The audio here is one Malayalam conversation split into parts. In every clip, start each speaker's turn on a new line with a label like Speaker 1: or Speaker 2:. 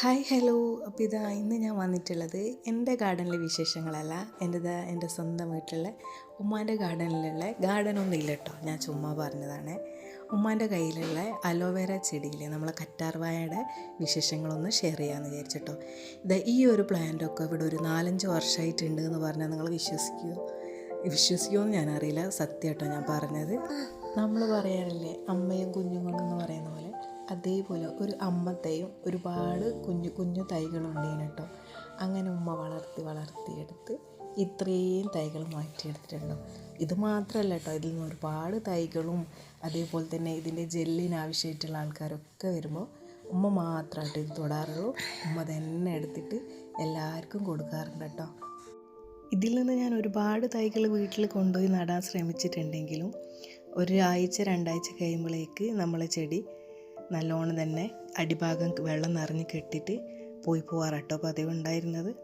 Speaker 1: ഹലോ. അപ്പോൾ ഇതാ ഇന്ന് ഞാൻ വന്നിട്ടുള്ളത് എന്റെ ഗാർഡനിലെ വിശേഷങ്ങളല്ല. എന്റെത് എന്റെ സ്വന്തമായിട്ടുള്ള ഉമ്മാന്റെ ഗാർഡനിലുള്ള ഗാർഡനൊന്നും ഇല്ല കേട്ടോ ഞാൻ ചുമ്മാ പറഞ്ഞതാണ്. ഉമ്മാന്റെ കയ്യിലുള്ള അലോവേര ചെടിയിൽ നമ്മളെ കറ്റാർവായയുടെ വിശേഷങ്ങളൊന്ന് ഷെയർ ചെയ്യാമെന്ന് വിചാരിച്ചിട്ടോ ഇതാ ഈ ഒരു പ്ലാന്റൊക്കെ ഇവിടെ ഒരു നാലഞ്ച് വർഷമായിട്ടുണ്ട് എന്ന് പറഞ്ഞാൽ നിങ്ങൾ വിശ്വസിക്കുമോ വിശ്വസിക്കുമോ എന്ന് ഞാനറിയില്ല സത്യമായിട്ടോ ഞാൻ പറഞ്ഞത്. നമ്മൾ പറയാറില്ലേ അമ്മയും കുഞ്ഞുങ്ങളും എന്ന് പറയുന്ന പോലെ അതേപോലെ ഒരു അമ്മത്തെയും ഒരുപാട് കുഞ്ഞു കുഞ്ഞു തൈകളുണ്ടേനു കേട്ടോ. അങ്ങനെ ഉമ്മ വളർത്തി വളർത്തിയെടുത്ത് ഇത്രയും തൈകൾ മാറ്റിയെടുത്തിട്ടുണ്ടോ. ഇത് മാത്രമല്ല കേട്ടോ ഇതിൽ നിന്ന് ഒരുപാട് തൈകളും അതേപോലെ തന്നെ ഇതിന്റെ ജെല്ലിന് ആവശ്യമായിട്ടുള്ള ആൾക്കാരൊക്കെ വരുമ്പോൾ ഉമ്മ മാത്രമായിട്ട് ഇത് തൊടാറുള്ളൂ. ഉമ്മ തന്നെ എടുത്തിട്ട് എല്ലാവർക്കും കൊടുക്കാറുണ്ട് കേട്ടോ. ഇതിൽ നിന്ന് ഞാൻ ഒരുപാട് തൈകൾ വീട്ടിൽ കൊണ്ടുപോയി നടാൻ ശ്രമിച്ചിട്ടുണ്ടെങ്കിലും ഒരാഴ്ച രണ്ടാഴ്ച കഴിയുമ്പോഴേക്ക് നമ്മളെ ചെടി നല്ലോണം തന്നെ അടിഭാഗം വെള്ളം നിറഞ്ഞ് കെട്ടിയിട്ട് പോയി പോവാറട്ടോ പതിവ് ഉണ്ടായിരുന്നത്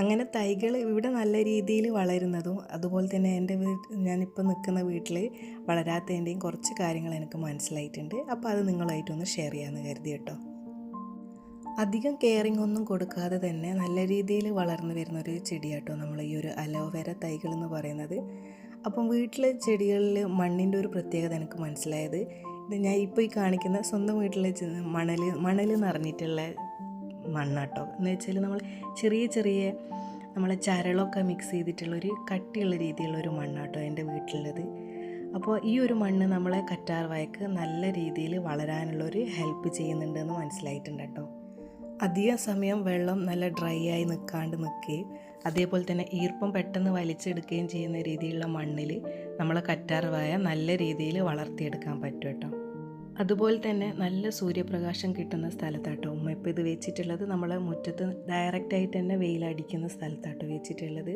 Speaker 1: അങ്ങനെ തൈകൾ ഇവിടെ നല്ല രീതിയിൽ വളരുന്നതും അതുപോലെ തന്നെ എന്റെ വീട്ട് ഞാനിപ്പോൾ നിൽക്കുന്ന വീട്ടിൽ വളരാത്തതിന്റെയും കുറച്ച് കാര്യങ്ങൾ എനിക്ക് മനസ്സിലായിട്ടുണ്ട്. അപ്പോൾ അത് നിങ്ങളായിട്ടൊന്ന് ഷെയർ ചെയ്യാമെന്ന് കരുതി കേട്ടോ. അധികം കെയറിങ് ഒന്നും കൊടുക്കാതെ തന്നെ നല്ല രീതിയിൽ വളർന്നു വരുന്ന ഒരു ചെടിയാട്ടോ നമ്മൾ ഈ ഒരു അലോവേര തൈകൾ എന്ന് പറയുന്നത്. അപ്പം വീട്ടിലെ ചെടികളിൽ മണ്ണിന്റെ ഒരു പ്രത്യേകത എനിക്ക് മനസ്സിലായത് ഞാൻ ഇപ്പോൾ ഈ കാണിക്കുന്ന സ്വന്തം വീട്ടിലെ മണൽ മണൽ നിറഞ്ഞിട്ടുള്ള മണ്ണാട്ടോ. എന്ന് വെച്ചാൽ നമ്മൾ ചെറിയ ചെറിയ നമ്മളെ ചരളൊക്കെ മിക്സ് ചെയ്തിട്ടുള്ളൊരു കട്ടിയുള്ള രീതിയിലുള്ള ഒരു മണ്ണാട്ടോ എന്റെ വീട്ടിലുള്ളത്. അപ്പോൾ ഈ ഒരു മണ്ണ് നമ്മളെ കറ്റാർ വായക്ക് നല്ല രീതിയിൽ വളരാനുള്ളൊരു ഹെൽപ്പ് ചെയ്യുന്നുണ്ടെന്ന് മനസ്സിലായിട്ടുണ്ട് കേട്ടോ. അധിക സമയം വെള്ളം നല്ല ഡ്രൈ ആയി നിൽക്കാണ്ട് നിൽക്കുകയും അതേപോലെ തന്നെ ഈർപ്പം പെട്ടെന്ന് വലിച്ചെടുക്കുകയും ചെയ്യുന്ന രീതിയിലുള്ള മണ്ണിൽ നമ്മളെ കറ്റാർവായ നല്ല രീതിയിൽ വളർത്തിയെടുക്കാൻ പറ്റും കേട്ടോ. അതുപോലെ തന്നെ നല്ല സൂര്യപ്രകാശം കിട്ടുന്ന സ്ഥലത്താട്ടോ ഉമ്മ ഇപ്പോൾ ഇത് വെച്ചിട്ടുള്ളത്. നമ്മൾ മുറ്റത്ത് ഡയറക്റ്റായിട്ട് തന്നെ വെയിലടിക്കുന്ന സ്ഥലത്താട്ടോ വെച്ചിട്ടുള്ളത്.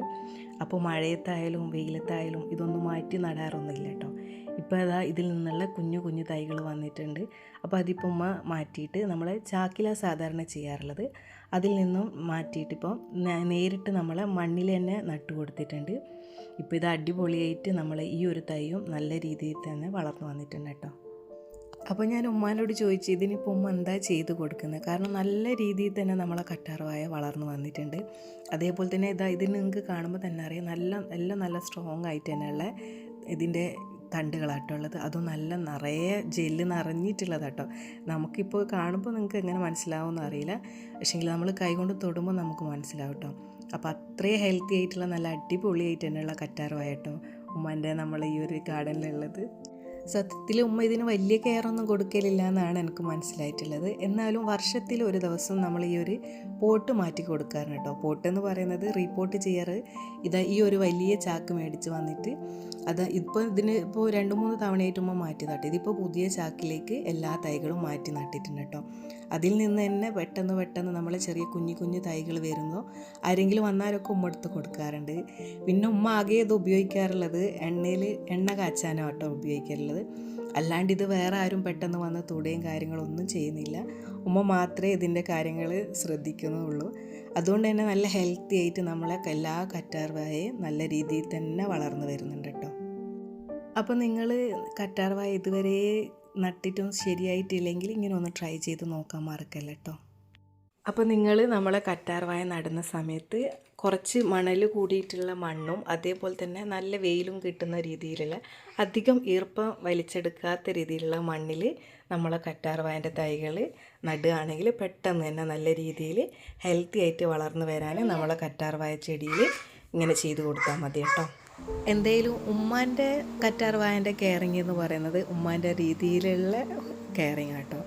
Speaker 1: അപ്പോൾ മഴയത്തായാലും വെയിലത്തായാലും ഇതൊന്നും മാറ്റി നടാറൊന്നുമില്ല കേട്ടോ. ഇപ്പോൾ അതാ ഇതിൽ നിന്നുള്ള കുഞ്ഞു കുഞ്ഞു തൈകൾ വന്നിട്ടുണ്ട്. അപ്പോൾ അതിപ്പോൾ ഉമ്മ മാറ്റിയിട്ട് നമ്മൾ ചാക്കില സാധാരണ ചെയ്യാറുള്ളത്. അതിൽ നിന്നും മാറ്റിയിട്ട് ഇപ്പോൾ നേരിട്ട് നമ്മൾ മണ്ണിൽ തന്നെ നട്ടു കൊടുത്തിട്ടുണ്ട്. ഇപ്പോൾ ഇത് അടിപൊളിയായിട്ട് നമ്മൾ ഈ ഒരു തൈയും നല്ല രീതിയിൽ തന്നെ വളർന്നു വന്നിട്ടുണ്ട് കേട്ടോ. അപ്പോൾ ഞാൻ ഉമ്മാനോട് ചോദിച്ചു ഇതിനിപ്പോൾ ഉമ്മ എന്താ ചെയ്ത് കൊടുക്കുന്നത് കാരണം നല്ല രീതിയിൽ തന്നെ നമ്മളെ കറ്റാർവായ വളർന്നു വന്നിട്ടുണ്ട്. അതേപോലെ തന്നെ ഇതാ ഇതിന് നിങ്ങൾക്ക് കാണുമ്പോൾ തന്നെ അറിയാം നല്ല എല്ലാം നല്ല സ്ട്രോങ് ആയിട്ട് തന്നെയുള്ള ഇതിന്റെ തണ്ടുകളാട്ടോ ഉള്ളത്. അതും നല്ല നിറയെ ജെല്ല് നിറഞ്ഞിട്ടുള്ളതാട്ടോ. നമുക്കിപ്പോൾ കാണുമ്പോൾ നിങ്ങൾക്ക് എങ്ങനെ മനസ്സിലാവുമെന്ന് അറിയില്ല. പക്ഷേങ്കിൽ നമ്മൾ കൈകൊണ്ട് തൊടുമ്പോൾ നമുക്ക് മനസ്സിലാവും കേട്ടോ. അപ്പോൾ അത്രയും ഹെൽത്തി ആയിട്ടുള്ള നല്ല അടിപൊളിയായിട്ട് തന്നെയുള്ള കറ്റാറുമായിട്ടോ ഉമ്മാന്റെ നമ്മൾ ഈ ഒരു ഗാർഡനിലുള്ളത് സത്യത്തിൽ ഉമ്മ ഇതിന് വലിയ കെയറൊന്നും കൊടുക്കലില്ല എന്നാണ് എനിക്ക് മനസ്സിലായിട്ടുള്ളത്. എന്നാലും വർഷത്തിൽ ഒരു ദിവസം നമ്മൾ ഈ ഒരു പോട്ട് മാറ്റി കൊടുക്കാറുണ്ട് കേട്ടോ. പോട്ട് എന്ന് പറയുന്നത് റീപോട്ട് ചെയ്യാറ്. ഇതാ ഈ ഒരു വലിയ ചാക്ക് മേടിച്ച് വന്നിട്ട് അത് ഇപ്പോൾ ഇതിന് ഇപ്പോൾ രണ്ട് മൂന്ന് തവണയായിട്ട് ഉമ്മ മാറ്റി നട്ടി. ഇതിപ്പോൾ പുതിയ ചാക്കിലേക്ക് എല്ലാ തൈകളും മാറ്റി നട്ടിട്ടുണ്ട് കേട്ടോ. അതിൽ നിന്ന് തന്നെ പെട്ടെന്ന് പെട്ടെന്ന് നമ്മൾ ചെറിയ കുഞ്ഞു കുഞ്ഞു തൈകൾ വരുന്നു ആരെങ്കിലും വന്നാലൊക്കെ ഉമ്മ എടുത്ത് കൊടുക്കാറുണ്ട്. പിന്നെ ഉമ്മ ആകെ ഇത് ഉപയോഗിക്കാറുള്ളത് എണ്ണയിൽ എണ്ണ കാച്ചാനോ കേട്ടോ ഉപയോഗിക്കാറുള്ളത് അല്ലാണ്ട് ഇത് വേറെ ആരും പെട്ടെന്ന് വന്ന് തുടയും കാര്യങ്ങളൊന്നും ചെയ്യുന്നില്ല. ഉമ്മ മാത്രമേ ഇതിന്റെ കാര്യങ്ങൾ ശ്രദ്ധിക്കുന്നുള്ളൂ. അതുകൊണ്ട് തന്നെ നല്ല ഹെൽത്തി ആയിട്ട് നമ്മളെ എല്ലാ കറ്റാർവായയും നല്ല രീതിയിൽ തന്നെ വളർന്നു വരുന്നുണ്ട് കേട്ടോ. അപ്പോൾ നിങ്ങൾ കറ്റാർവായ ഇതുവരെ നട്ടിട്ടും ശരിയായിട്ടില്ലെങ്കിൽ ഇങ്ങനെ ഒന്ന് ട്രൈ ചെയ്ത് നോക്കാൻ മറക്കല്ല കേട്ടോ. അപ്പോൾ നിങ്ങൾ നമ്മളെ കറ്റാർവായ നടുന്ന സമയത്ത് കുറച്ച് മണൽ കൂടിയിട്ടുള്ള മണ്ണും അതേപോലെ തന്നെ നല്ല വെയിലും കിട്ടുന്ന രീതിയിലുള്ള അധികം ഈർപ്പം വലിച്ചെടുക്കാത്ത രീതിയിലുള്ള മണ്ണിൽ നമ്മളെ കറ്റാർവായന്റെ തൈകൾ നടുകയാണെങ്കിൽ പെട്ടെന്ന് തന്നെ നല്ല രീതിയിൽ ഹെൽത്തി ആയിട്ട് വളർന്നു വരാൻ നമ്മളെ കറ്റാർവായ ചെടിയിൽ ഇങ്ങനെ ചെയ്തു കൊടുത്താൽ മതി കേട്ടോ. എന്തേലും ഉമ്മാന്റെ കറ്റാർവായന്റെ കെയറിങ് എന്ന് പറയുന്നത് ഉമ്മാന്റെ രീതിയിലുള്ള കെയറിങ് കേട്ടോ.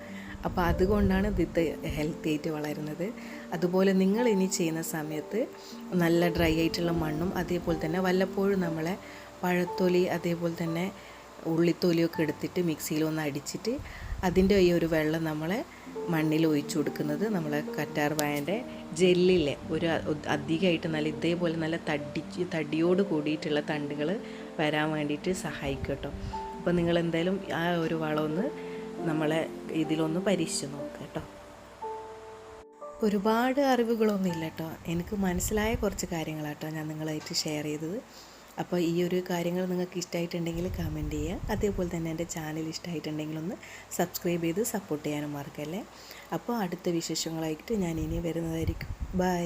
Speaker 1: അപ്പോൾ അതുകൊണ്ടാണ് ഇത് ഹെൽത്തി ആയിട്ട് വളരുന്നത്. അതുപോലെ നിങ്ങൾ ഇനി ചെയ്യുന്ന സമയത്ത് നല്ല ഡ്രൈ ആയിട്ടുള്ള മണ്ണും അതേപോലെ തന്നെ വല്ലപ്പോഴും നമ്മളെ പഴത്തൊലി അതേപോലെ തന്നെ ഉള്ളിത്തൊലിയൊക്കെ എടുത്തിട്ട് മിക്സിയിൽ ഒന്ന് അടിച്ചിട്ട് അതിന്റെ ഈ ഒരു വെള്ളം നമ്മളെ മണ്ണിൽ ഒഴിച്ചു കൊടുക്കുന്നത് നമ്മളെ കറ്റാർ വായന്റെ ജെല്ലിലെ ഒരു അധികമായിട്ട് നല്ല ഇതേപോലെ നല്ല തടിച്ച് തടിയോട് കൂടിയിട്ടുള്ള തണ്ടുകൾ വരാൻ വേണ്ടിയിട്ട് സഹായിക്കും കേട്ടോ. അപ്പോൾ നിങ്ങൾ എന്തായാലും ആ ഒരു വളമൊന്ന് നമ്മളെ ഇതിലൊന്ന് പരീക്ഷിച്ച് നോക്കുക കേട്ടോ. ഒരുപാട് അറിവുകളൊന്നും ഇല്ല കേട്ടോ. എനിക്ക് മനസ്സിലായ കുറച്ച് കാര്യങ്ങളാട്ടോ ഞാൻ നിങ്ങളായിട്ട് ഷെയർ ചെയ്തത്. അപ്പോൾ ഈ ഒരു കാര്യങ്ങൾ നിങ്ങൾക്ക് ഇഷ്ടമായിട്ടുണ്ടെങ്കിൽ കമന്റ് ചെയ്യുക. അതേപോലെ തന്നെ എന്റെ ചാനൽ ഇഷ്ടമായിട്ടുണ്ടെങ്കിൽ ഒന്ന് സബ്സ്ക്രൈബ് ചെയ്ത് സപ്പോർട്ട് ചെയ്യാനും മറക്കല്ലേ. അപ്പോൾ അടുത്ത വിശേഷങ്ങളായിട്ട് ഞാൻ ഇനി വരുന്നതായിരിക്കും. ബൈ